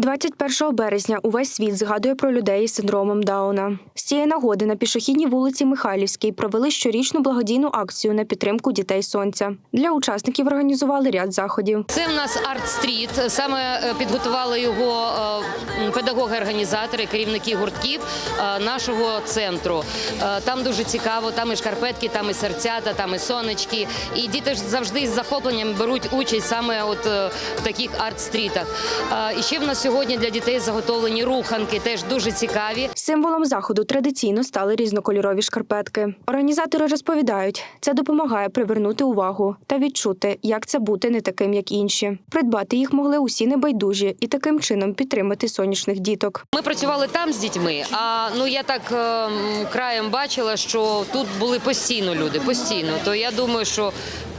21 березня увесь світ згадує про людей з синдромом Дауна. З цієї нагоди на пішохідній вулиці Михайлівській провели щорічну благодійну акцію на підтримку дітей сонця. Для учасників організували ряд заходів. Це в нас арт-стріт. Саме е, підготували його е, педагоги-організатори, керівники гуртків е, нашого центру. Там дуже цікаво, там і шкарпетки, там і серцята, там і сонечки. І діти ж завжди з захопленням беруть участь саме от в таких арт-стрітах. І ще в нас сьогодні для дітей заготовлені руханки, теж дуже цікаві. Символом заходу традиційно стали різнокольорові шкарпетки. Організатори розповідають, це допомагає привернути увагу та відчути, як це бути не таким, як інші. Придбати їх могли усі небайдужі і таким чином підтримати сонячних діток. Ми працювали там з дітьми. А ну я так е, краєм бачила, що тут були постійно люди, постійно. То я думаю, що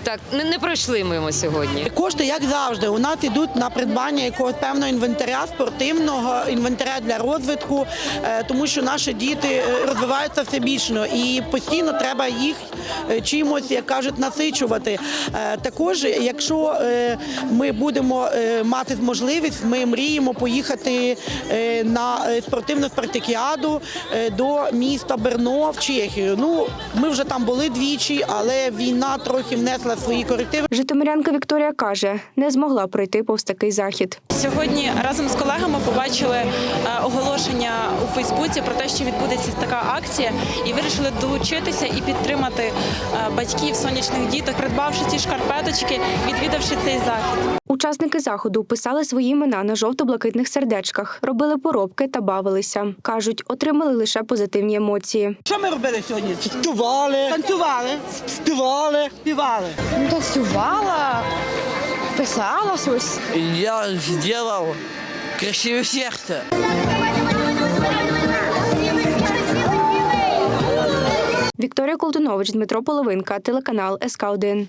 так не, не пройшли мимо сьогодні. Кошти, як завжди, у нас йдуть на придбання якогось певного інвентаря, спортивного інвентаря для розвитку, е, тому що наші діти е, розвиваються все більше і постійно треба їх е, чимось, як кажуть, насичувати. Також, якщо ми будемо мати можливість, ми мріємо поїхати на спортивну спартакіаду до міста Берно в Чехію. Ну, ми вже там були двічі, але війна трохи внесла свої корективи. Житомирянка Вікторія каже, не змогла пройти повз такий захід. Сьогодні разом з колегами побачили е, оголошення у Фейсбуці про те, що відбудеться така акція, і вирішили долучитися і підтримати е, батьків сонячних діток, придбавши ці шкарпеточки, відвідавши цей захід. Учасники заходу писали свої імена на жовто-блакитних сердечках, робили поробки та бавилися. кажуть, отримали лише позитивні емоції. Що ми робили сьогодні? Танцювали, Танцювали, співали. співали. Ну, танцювала, писала щось. Я зробив красиве серце. Вікторія Колтунович, Дмитро Половинка, телеканал СК 1